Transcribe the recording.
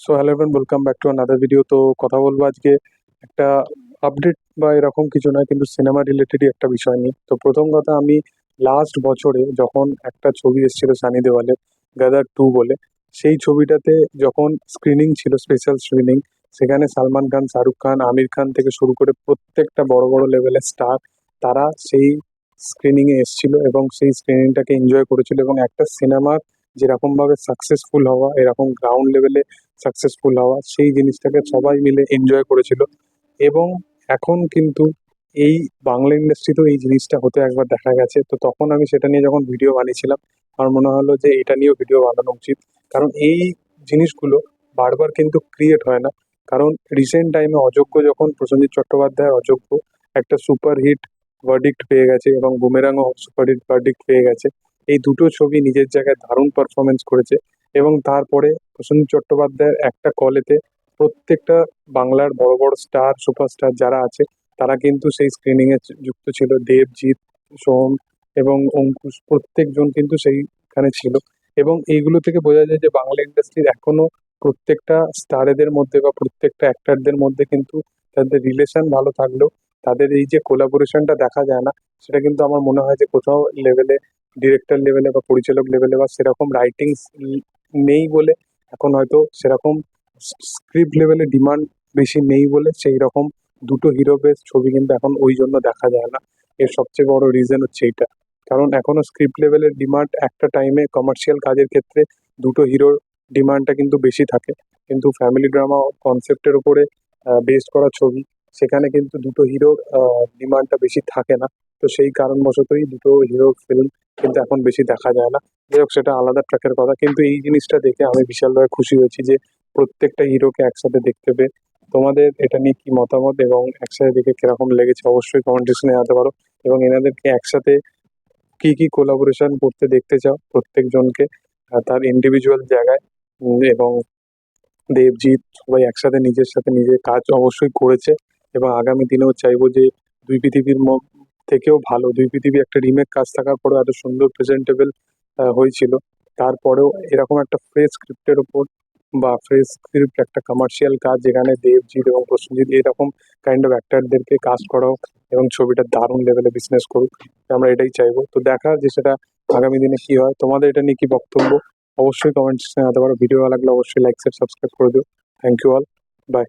So hello everyone welcome back to another video তো কথা বলব আজকে একটা আপডেট বা এরকম কিছু নয়, কিন্তু সিনেমা রিলেটেডই একটা বিষয় নিয়ে। তো প্রথম কথা, আমি লাস্ট বছরে যখন একটা ছবি এসেছিল সানি দেওয়ালের গাদার টু বলে, সেই ছবিটাতে যখন স্ক্রিনিং ছিল স্পেশাল স্ক্রিনিং সেখানে সালমান খান, শাহরুখ খান, আমির খান থেকে শুরু করে প্রত্যেকটা বড় বড় লেভেলের স্টার তারা সেই স্ক্রিনিংয়ে এসেছিল এবং সেই স্ক্রিনিংটাকে এনজয় করেছিল এবং একটা সিনেমার যেরকমভাবে সাকসেসফুল হওয়া, এরকম গ্রাউন্ড লেভেলে সাকসেসফুল হওয়া, সেই জিনিসটাকে সবাই মিলে এনজয় করেছিল। এবং এখন কিন্তু এই বাংলা ইন্ডাস্ট্রিতেও এই জিনিসটা হতে একবার দেখা গেছে। তো তখন আমি সেটা নিয়ে যখন ভিডিও বানিয়েছিলাম, আমার মনে হলো যে এটা নিয়েও ভিডিও বানানো উচিত। কারণ এই জিনিসগুলো বারবার কিন্তু ক্রিয়েট হয় না। কারণ রিসেন্ট টাইমে অযোগ্য যখন প্রসেনজিৎ চট্টোপাধ্যায় অযোগ্য, একটা সুপার হিট ভার্ডিক্ট পেয়ে গেছে এবং বুমেরাংও সুপার হিট ভার্ডিক্ট পেয়ে গেছে। এই দুটো ছবি নিজের জায়গায় দারুণ পারফরমেন্স করেছে এবং তারপরে প্রসেনজিৎ চট্টোপাধ্যায়ের একটা কলেতে প্রত্যেকটা বাংলার বড় বড় স্টার, সুপারস্টার যারা আছে, তারা কিন্তু সেই স্ক্রিনিংয়ে যুক্ত ছিল। দেবজিৎ, সোম এবং অঙ্কুশ প্রত্যেকজন কিন্তু সেইখানে ছিল। এবং এইগুলো থেকে বোঝা যায় যে বাংলা ইন্ডাস্ট্রির এখনও প্রত্যেকটা স্টারেদের মধ্যে বা প্রত্যেকটা অ্যাক্টারদের মধ্যে কিন্তু তাদের রিলেশন ভালো থাকলেও তাদের এই যে কোলাবোরেশনটা দেখা যায় না, সেটা কিন্তু আমার মনে হয় যে কোথাও লেভেলে ডিরেক্টর লেভেলে বা পরিচালক লেভেলে বা সেরকম রাইটিংস নেই বলে এখন হয়তো সেরকম স্ক্রিপ্ট লেভেলে ডিমান্ড বেশি নেই বলে সেই রকম দুটো হিরো বেস ছবি কিন্তু এখন ওই জন্য দেখা যায় না। এর সবচেয়ে বড় রিজন হচ্ছে এইটা কারণ এখনও স্ক্রিপ্ট লেভেলের ডিমান্ড একটা টাইমে কমার্শিয়াল কাজের ক্ষেত্রে দুটো হিরোর ডিমান্ডটা কিন্তু বেশি থাকে। কিন্তু ফ্যামিলি ড্রামা কনসেপ্টের উপরে বেস করা ছবি সেখানে কিন্তু দুটো হিরোর ডিমান্ডটা বেশি থাকে না। তো সেই কারণবশতই দুটো হিরো ফিল্ম কিন্তু এখন বেশি দেখা যায় না। যাই হোক, সেটা আলাদা ট্র্যাকের কথা। কিন্তু এই জিনিসটা দেখে আমি বিশালভাবে খুশি হয়েছি যে প্রত্যেকটা হিরোকে একসাথে দেখতে পেয়ে। তোমাদের এটা নিয়ে কি মতামত এবং একসাথে দেখে কীরকম লেগেছে অবশ্যই কমেন্ট সেকশনে জানাতে পারো। এবং এনাদেরকে একসাথে কি কি কোলাবোরেশন করতে দেখতে চাও প্রত্যেকজনকে তার ইন্ডিভিজুয়াল জায়গায় এবং দেবজিৎ সবাই একসাথে নিজের সাথে নিজের কাজ অবশ্যই করেছে। এবং আগামী দিনেও চাইব যে দুই পৃথিবীর থেকেও ভালো, দুই পৃথিবী একটা রিমেক কাজ থাকার পরেও এত সুন্দর প্রেজেন্টেবল হয়েছিল। তারপরেও এরকম একটা ফ্রেশ স্ক্রিপ্টের ওপর বা ফ্রেশ স্ক্রিপ্ট একটা কমার্শিয়াল কাজ যেখানে দেবজিৎ এবং প্রসেনজিৎ এরকম কাইন্ড অফ অ্যাক্টারদেরকে কাজ করাও এবং ছবিটা দারুণ লেভেলে বিজনেস করুক, আমরা এটাই চাইব। তো দেখা যে সেটা আগামী দিনে কি হয়। তোমাদের এটা নিয়ে কি বক্তব্য? অবশ্যই কমেন্ট জানাতে পারো। ভিডিও ভালো লাগলে অবশ্যই লাইক শেয়ার সাবস্ক্রাইব করে দিও। Thank you all by